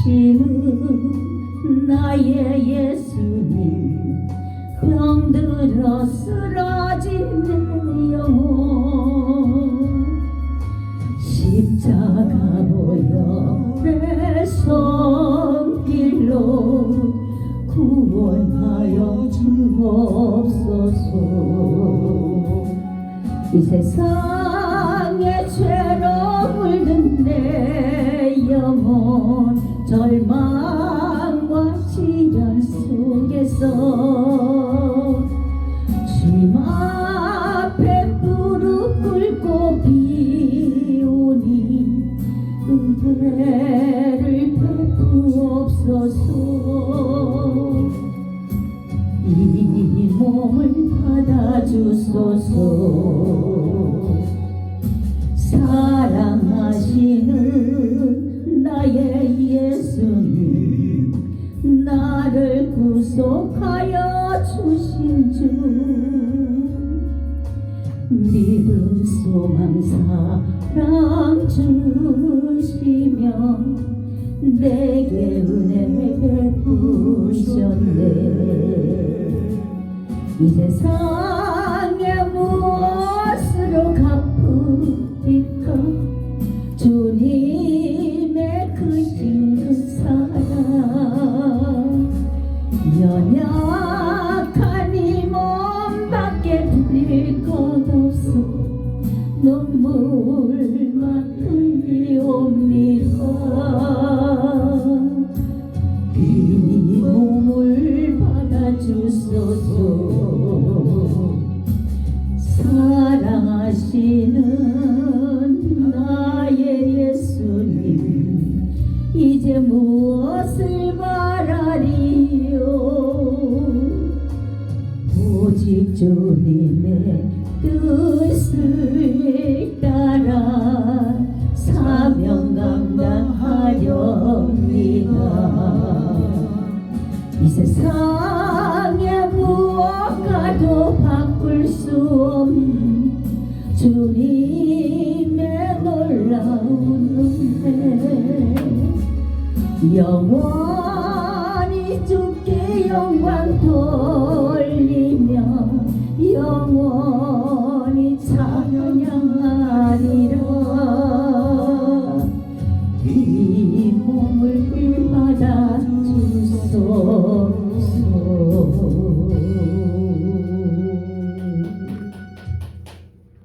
당신은 나의 예수님. 병들어 쓰러진 내 영혼. 십자가 보여 내 손길로 구원하여 주옵소서. 이 세상에 죄로 물든 내 나를 구속하여 주신 주. 믿음 소망 사랑 주시며 내게 은혜 베푸셨네. 이 세상 연약한 이 몸밖에 드릴 것 없어. 눈물만 흘리옵니다 이 몸을 받아주소서. 사랑하시는 세상에 무엇과도 바꿀 수 없는 주님의 놀라운 은혜. 영원히 죽게 영광 돌리며